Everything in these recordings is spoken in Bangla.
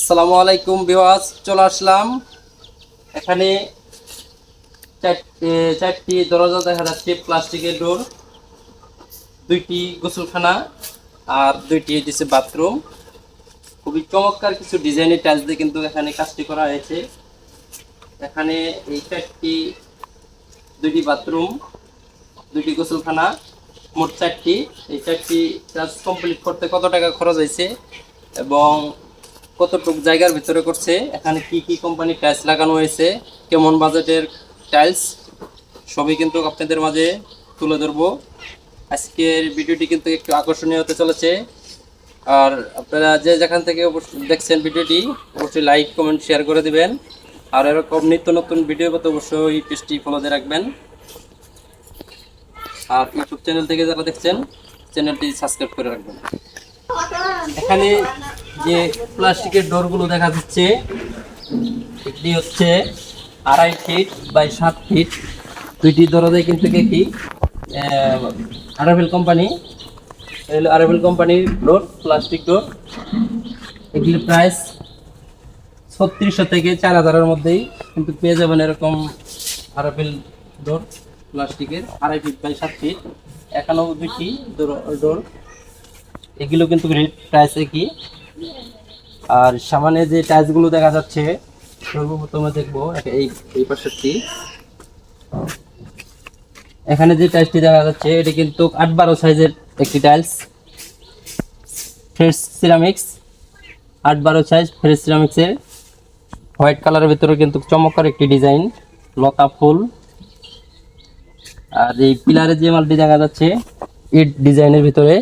আসসালামু আলাইকুম বিওয়াজ চলে আসলাম। এখানে চার- চারটি দরজা দেখা যাচ্ছে, প্লাস্টিকের ডোর, দুইটি গোসলখানা আর দুইটি দিচ্ছে বাথরুম। খুবই চমৎকার কিছু ডিজাইনের টাইলস দিয়ে কিন্তু এখানে কাজটি করা হয়েছে। এখানে এই চারটি, দুইটি বাথরুম, দুইটি গোসলখানা, মোট চারটি। এই চারটি কমপ্লিট করতে কত টাকা খরচ হয়েছে এবং কতটুক জায়গার ভিতরে করছে, এখানে কি কি কোম্পানির টাইলস লাগানো হয়েছে, কেমন বাজেটের টাইলস সবই কিন্তু আপনাদের মাঝে তুলে ধরবো। আজকের ভিডিওটি কিন্তু একটু আকর্ষণীয় হতে চলেছে। আর আপনারা যে যেখান থেকে দেখছেন ভিডিওটি, অবশ্যই লাইক কমেন্ট শেয়ার করে দিবেন। আর এরকম নিত্য নতুন ভিডিও পেতে অবশ্যই পেজটি ফলো দিয়ে রাখবেন। আর ইউটিউব চ্যানেল থেকে যারা দেখছেন চ্যানেলটি সাবস্ক্রাইব করে রাখবেন। এখানে যে প্লাস্টিকের ডোরগুলো দেখা যাচ্ছে এটি হচ্ছে আড়াই ফিট বাই সাত ফিট দুইটি দরজায় কিন্তু কি আরাভেল কোম্পানি আরাভেল কোম্পানির ডোর প্লাস্টিক ডোর। এগুলির প্রাইস ছত্রিশশো থেকে চার হাজারের মধ্যেই কিন্তু পেয়ে যাবেন এরকম আরাভেল ডোর, প্লাস্টিকের, আড়াই ফিট বাই সাত ফিট এখানেও দুইটি ডোর এগুলো কিন্তু রেট প্রাইস একই। আর সামনে যে টাইলসগুলো দেখা যাচ্ছে, সর্বপ্রথমে দেখব এই এই পাশেরটি। এখানে যে টাইলসটি দেখা যাচ্ছে, এটি কিন্তু আট বারো সাইজের একটি টাইলস। ফ্রেশ সিরামিক্স, আট বারো সাইজ ফ্রেশ সিরামিক্সের। হোয়াইট কালারের ভিতরে কিন্তু চমৎকার একটি ডিজাইন, লতা ফুল। আর এই পিলারের যে মালটি দেখা যাচ্ছে, ইট ডিজাইনের ভিতরে।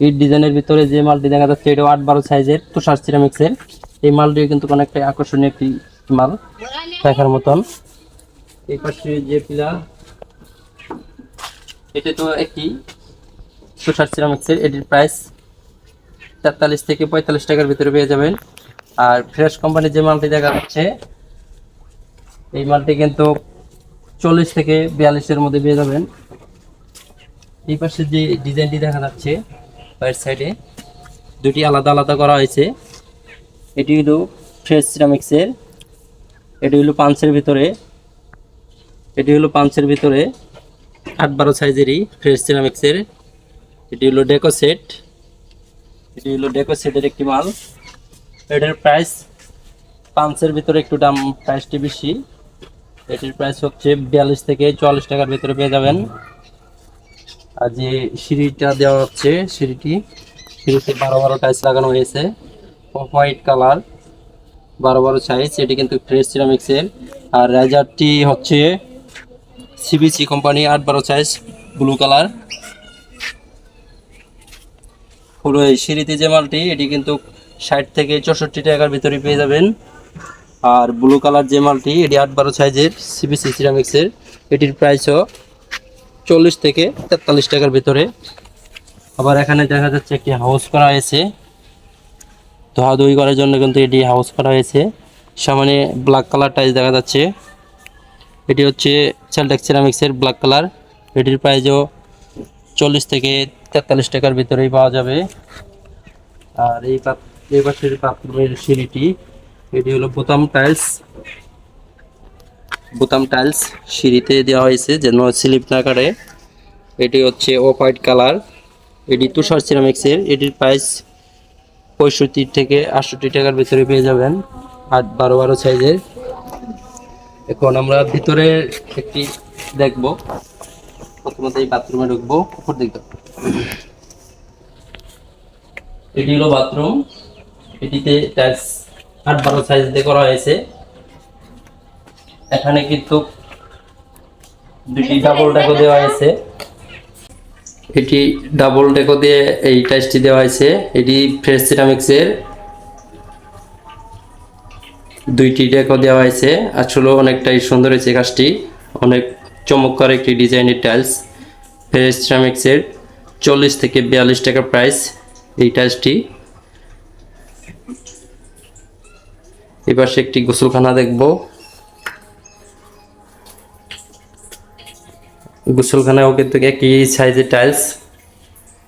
ইট ডিজাইনের ভিতরে যে মালটি দেখা যাচ্ছে, এটা আট বারো সাইজের তুষার সিরামিক্সের। এই মালটি কিন্তু অনেকটা আকর্ষণীয় একটি মাল দেখার মতন। এই পাশে যে পিলার এটা তো একটি তুষার সিরামিক্সের, এটির প্রাইস তেতাল্লিশ থেকে পঁয়তাল্লিশ টাকার ভিতরে পেয়ে যাবেন। আর ফ্রেশ কোম্পানির যে মালটি দেখা যাচ্ছে, এই মালটি কিন্তু চল্লিশ থেকে বিয়াল্লিশের মধ্যে পেয়ে যাবেন। এই পাশে যে ডিজাইনটি দেখা যাচ্ছে বাইরের সাইডে দুটি আলাদা আলাদা করা হয়েছে। এটি হলো ফ্রেশ সিরামিক্সের, এটি হলো পাঞ্চের ভিতরে, এটি হলো পাঞ্চের ভিতরে আট বারো সাইজেরই ফ্রেশ সিরামিক্সের। এটি হলো ডেকো সেট, এটি হলো ডেকো সেটের একটি মাল। এটার প্রাইস পাঞ্চের ভিতরে একটু দাম প্রাইসটি বেশি। এটির প্রাইস হচ্ছে বিয়াল্লিশ থেকে চুয়াল্লিশ টাকার ভিতরে পেয়ে যাবেন। যে সিঁড়িটা দেওয়া হচ্ছে, সিঁড়িটি, সিঁড়িতে বারো বারো টাইলস লাগানো হয়েছে। হোয়াইট কালার বারো বারো সাইজ এটি কিন্তু ফ্রেশ সিরামিক্সের আর রাইজারটি হচ্ছে সিবিসি কোম্পানি আট বারো সাইজ ব্লু কালার পুরো এই সিঁড়িতে যে মালটি, এটি কিন্তু ষাট থেকে চৌষট্টি টাকার ভিতরে পেয়ে যাবেন। আর ব্লু কালার যে মালটি, এটি আট বারো সাইজের সিবিসি সিরামিক্সের এটির প্রাইসও চল্লিশ থেকে তেতাল্লিশ টাকার ভিতরে। আবার এখানে দেখা যাচ্ছে একটি হাউস করা হয়েছে। ধোয়াধুয়ি করার জন্য কিন্তু এটি হাউস করা হয়েছে। সামনে ব্ল্যাক কালার টাইলস দেখা যাচ্ছে। এটি হচ্ছে সেলটেক্স সিরামিক্সের ব্ল্যাক কালার এটির প্রাইসও চল্লিশ থেকে তেতাল্লিশ টাকার ভিতরেই পাওয়া যাবে। আর এই এই পাশের বাথরুমের সিঁড়িটি, এটি হলো বোতাম টাইলস বোতাম টাইলস সিঁড়িতে দেওয়া হয়েছে যেন স্লিপ না কাটে। এটি হচ্ছে অফ হোয়াইট কালার। এটি তুষার সিরামিক্সের। এটির প্রাইস পঁয়ষট্টি থেকে আটষট্টি টাকার ভিতরে পেয়ে যাবেন। আট বারো বারো সাইজের। এখন আমরা ভিতরে একটি দেখব। প্রথমত এই বাথরুমে ঢুকবো। উপর দিকে। এটি হলো বাথরুম। এটিতে টাইলস আট বারো সাইজ দিয়ে করা হয়েছে। এখানে কিন্তু দুটি ডাবল ডেকো দেওয়া হয়েছে। এটি ডাবল ডেকো দিয়ে এই টাইসটি দেওয়া হয়েছে। এটি ফ্রেশ সিরামিক্সের দুইটি ডেকো দেওয়া হয়েছে। আসলে অনেকটাই সুন্দর হয়েছে কাজটি। অনেক চমৎকার একটি ডিজাইনের টাইলস ফ্রেশ সিরামিক্সের চল্লিশ থেকে বিয়াল্লিশ টাকা প্রাইস এই টাইলসটি এবার একটি গোসলখানা দেখব। গোসলখানাও কিন্তু একই সাইজের টাইলস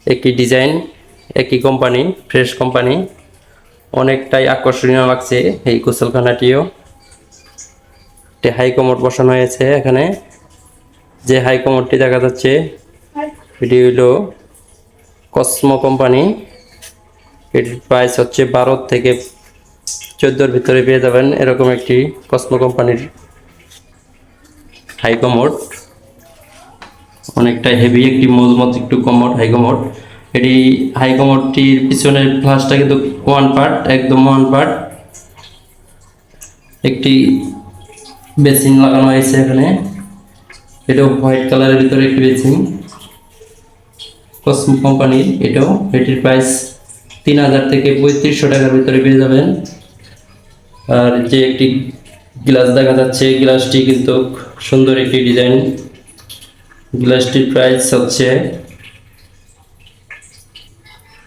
একই ডিজাইন একই কোম্পানি ফ্রেশ কোম্পানি অনেকটাই আকর্ষণীয় লাগছে এই গোসলখানাটিও। একটি হাই কমোড বসানো হয়েছে এখানে। যে হাই কমোডটি দেখা যাচ্ছে, এটি হলো কসমো কোম্পানি এটির প্রাইস হচ্ছে বারো থেকে চোদ্দোর ভিতরে পেয়ে যাবেন এরকম একটি কসমো কোম্পানির হাই কমোড অনেকটা হেভি একটি মজবুত একটু কমোড হাই কমোড এটি হাই কমোডটির পিছনের গ্লাসটা কিন্তু ওয়ান পার্ট একদম ওয়ান পার্ট একটি বেসিন লাগানো হয়েছে এখানে। এটাও হোয়াইট কালারের ভিতরে একটি বেসিন কসমো কোম্পানির এটাও। এটির প্রাইস তিন হাজার থেকে পঁয়ত্রিশশো টাকার ভিতরে পেয়ে যাবেন। আর যে একটি গ্লাস দেখা যাচ্ছে গ্লাসটি কিন্তু সুন্দর একটি ডিজাইন গ্লাসটির প্রাইস হচ্ছে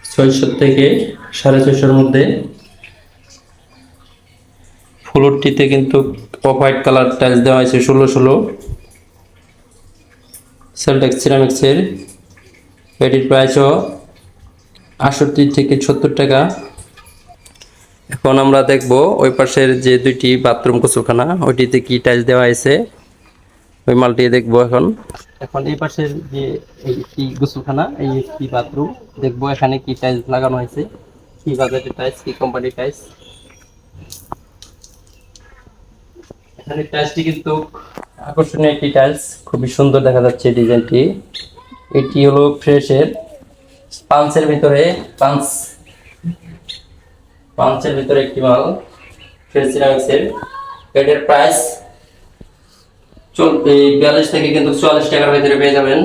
ছয়শো থেকে সাড়ে ছয়শোর মধ্যে। ফ্লোরটিতে কিন্তু অফ হোয়াইট কালার টাইলস দেওয়া হয়েছে ষোলো ষোলো। সেলটেক্স সিরামিক্সের এটির প্রাইসও আটষট্টি থেকে সত্তর টাকা। এখন আমরা দেখব ওই পাশের যে দুইটি বাথরুম গোসলখানা ওইটিতে কি টাইলস দেওয়া হয়েছে। ওই মালটি দেখব এখন। এখন এই পাশে যে একটি গোসলখানা, এই একটি বাথরুম, দেখব এখানে কি টাইলস লাগানো হয়েছে। কি বাজেটের টাইলস, কি কোম্পানির টাইলস। এখানে টাইলসটি কিন্তু আকর্ষণীয় একটি টাইলস। খুবই সুন্দর দেখা যাচ্ছে ডিজাইনটি। এটি হলো ফ্রেশের পাঞ্চের ভিতরে পাঞ্চ, পাঞ্চের ভিতরে একটি মাল, ফ্রেশ সিরামিক্সের। এটার প্রাইস এই বিয়াল্লিশ থেকে কিন্তু চুয়াল্লিশ টাকার ভিতরে পেয়ে যাবেন।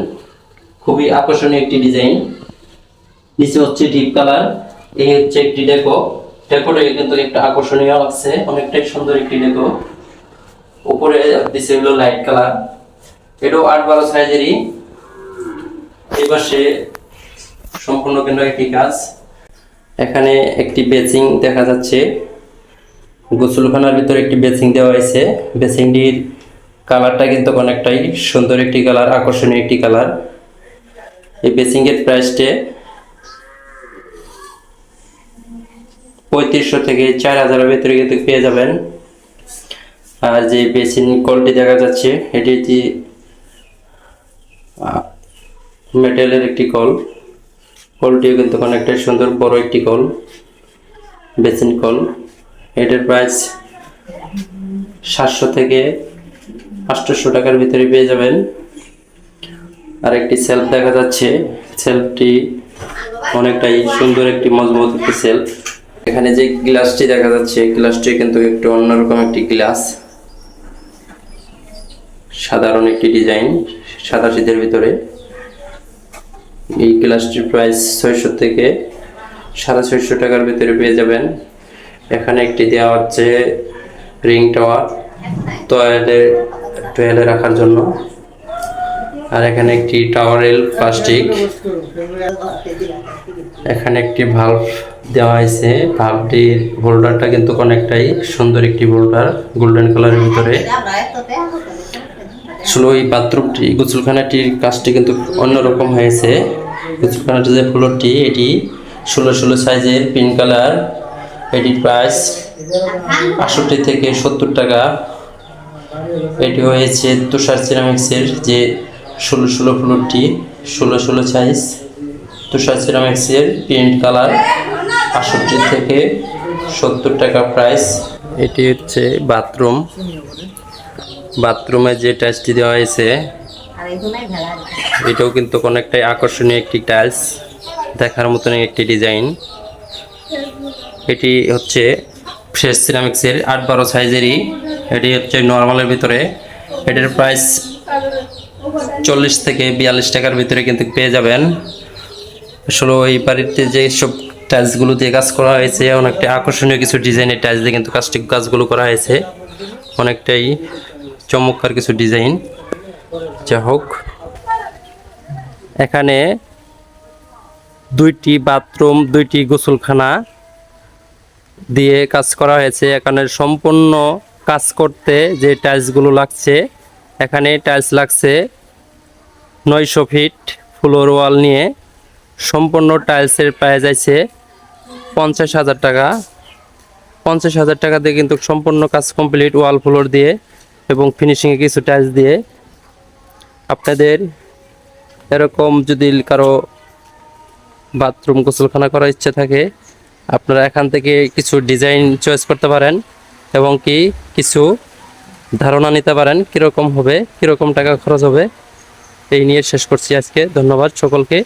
খুবই আকর্ষণীয় একটি ডিজাইন। নিচে হচ্ছে ডিপ কালার এই হচ্ছে একটি ডেকো ডেকোটা কিন্তু একটা আকর্ষণীয় লাগছে, অনেকটাই সুন্দর একটি ডেকো উপরে দিছে হলো লাইট কালার এটাও আট বারো সাইজেরই এই সম্পূর্ণ কিন্তু একটি কাজ। এখানে একটি বেসিং দেখা যাচ্ছে। গোসলখানার ভিতরে একটি বেসিং দেওয়া হয়েছে। বেসিংটির কালারটা কিন্তু অনেকটাই সুন্দর একটি কালার, আকর্ষণীয় একটি কালার। এই বেসিংয়ের প্রাইসটে পঁয়ত্রিশশো থেকে চার হাজারের ভিতরে কিন্তু পেয়ে যাবেন। আর যে বেসিন কলটি দেখা যাচ্ছে, এটি একটি মেটেলের একটি কল। কলটিও কিন্তু অনেকটাই সুন্দর, বড় একটি কল, বেসিন কল। এটার প্রাইস সাতশো থেকে আটশোশো টাকার ভিতরে পেয়ে যাবেন। আর একটি সেলফ দেখা যাচ্ছে। সেলফটি অনেকটাই সুন্দর একটি মজবুত একটি সেলফ এখানে যে গ্লাসটি দেখা যাচ্ছে গ্লাসটি কিন্তু একটু অন্যরকম একটি গ্লাস সাধারণ একটি ডিজাইন সাদা শীতের ভিতরে। এই গ্লাসটির প্রাইস ছয়শো থেকে সাড়ে ছয়শো টাকার ভিতরে পেয়ে যাবেন। এখানে একটি দেওয়া হচ্ছে রিং টাওয়ার টয়েলে টয়েলে রাখার জন্য। আর এখানে একটি টাওয়ারেল প্লাস্টিক। এখানে একটি ভাল্ব দেওয়া হয়েছে। ভাল্বটির হোল্ডারটা কিন্তু অনেকটাই সুন্দর একটি হোল্ডার গোল্ডেন কালারের ভিতরে। আসলে ওই বাথরুমটি, গোসলখানাটির কাজটি কিন্তু অন্যরকম হয়েছে। গোসলখানাটির যে ফ্লোরটি, এটি ষোলো ষোলো সাইজের পিঙ্ক কালার। এটির প্রাইস আটষট্টি থেকে সত্তর টাকা। এটি হয়েছে তুষার সিরামিক্সের যে ষোলো ষোলো ফ্লোরটি ষোলো ষোলো সাইজ তুষার সিরামিক্সের প্রিন্ট কালার আষট্টি থেকে সত্তর টাকা প্রাইস এটি হচ্ছে বাথরুম বাথরুমে যে টাইলসটি দেওয়া হয়েছে, এটাও কিন্তু অনেকটাই আকর্ষণীয় একটি টাইলস দেখার মতন একটি ডিজাইন এটি হচ্ছে ফ্রেশ সিরামিক্সের আট বারো সাইজেরই এটি হচ্ছে নর্মালের ভিতরে। এটার প্রাইস চল্লিশ থেকে বিয়াল্লিশ টাকার ভিতরে কিন্তু পেয়ে যাবেন। আসলে ওই বাড়িতে যে সব টাইলসগুলো দিয়ে কাজ করা হয়েছে অনেকটা আকর্ষণীয় কিছু ডিজাইনের টাইলস দিয়ে কিন্তু কাজটি কাজগুলো করা হয়েছে। অনেকটাই চমৎকার কিছু ডিজাইন যা হোক। এখানে দুইটি বাথরুম দুইটি গোসলখানা দিয়ে কাজ করা হয়েছে। এখানে সম্পূর্ণ কাজ করতে যে টাইলসগুলো লাগছে, এখানে টাইলস লাগছে নয়শো ফিট ফ্লোর ওয়াল নিয়ে। সম্পূর্ণ টাইলসের প্রাইস আছে পঞ্চাশ হাজার টাকা। পঞ্চাশ হাজার টাকা দিয়ে কিন্তু সম্পূর্ণ কাজ কমপ্লিট ওয়াল ফ্লোর দিয়ে এবং ফিনিশিংয়ে কিছু টাইলস দিয়ে। আপনাদের এরকম যদি কারও বাথরুম গোসলখানা করার ইচ্ছে থাকে আপনারা এখান থেকে কিছু ডিজাইন চয়েস করতে পারেন এবং কি কিছু ধারণা নিতে পারেন কীরকম হবে, কীরকম টাকা খরচ হবে, এই নিয়ে শেষ করছি আজকে। ধন্যবাদ সকলকে।